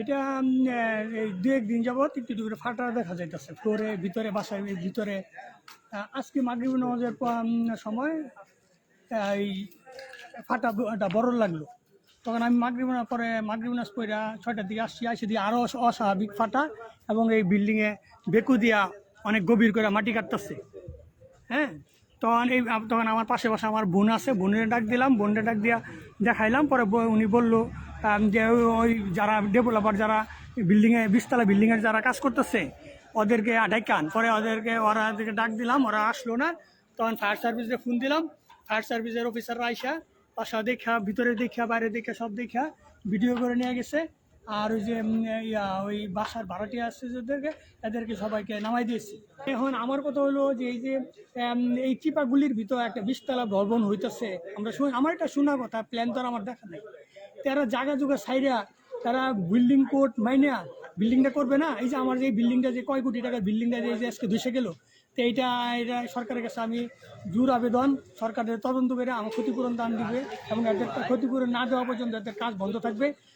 এটা দু একদিন যাবৎ একটু একটু ফাটা দেখা যাইতেছে, ফ্লোরে, ভিতরে, বাসায় ভিতরে। আজকে মাগরিব নামাজের সময় এই ফাটা বড় লাগল। তখন আমি মাগরিব পরে, মাগরিব নামাজ পড়া ছয়টার দিকে আসছি আসি দিয়ে আরও অস্বাভাবিক ফাটা এবং এই বিল্ডিংয়ে বেকু দিয়া অনেক গভীর করে মাটি কাটতেছে। হ্যাঁ? তখন এই, তখন আমার পাশে পাশে আমার বোন আছে, বোনের ডাক দিলাম, বোনের ডাক দিয়া দেখাইলাম, পরে উনি বলল যে ওই- যারা ডেভেলপার যারা বিল্ডিংয়ে বিশতলা বিল্ডিংয়ের যারা কাজ করতেছে, ওদেরকে ডাকান পরে ওদেরকে, ওরা ওদেরকে ডাক দিলাম, ওরা আসলো না। তখন ফায়ার সার্ভিসে ফোন দিলাম ফায়ার সার্ভিসের অফিসাররা আইসা বাসা দেখা ভিতরে দেখা বাইরে দেখা সব দেখা ভিডিও করে নিয়ে গেছে। আর ওই যে ইয়া, ওই বাসার ভাড়াটিয়া আসছে যাদেরকে, এদেরকে সবাইকে নামাই দিয়েছি। এখন আমার কথা হলো যে, এই যে এই চিপাগুলির ভিতর একটা বিশতলা ভবন হইতেছে। আমরা শুনি আমার একটা শোনা কথা প্ল্যান তো আমার দেখা নাই। তারা জায়গা জুগা সাইরা তারা বিল্ডিং কোর্ট মাইনা বিল্ডিংটা করবে না? এই যে আমার যে বিল্ডিংটা যে কয় কোটি টাকার বিল্ডিংটা যে আজকে ধসে গেল, তো এইটা এটা সরকারের কাছে আমি জোর আবেদন। সরকারের তদন্ত করে আমার ক্ষতিপূরণ দান দিবে এবং এদের ক্ষতিপূরণ না দেওয়া পর্যন্ত এদের কাজ বন্ধ থাকবে।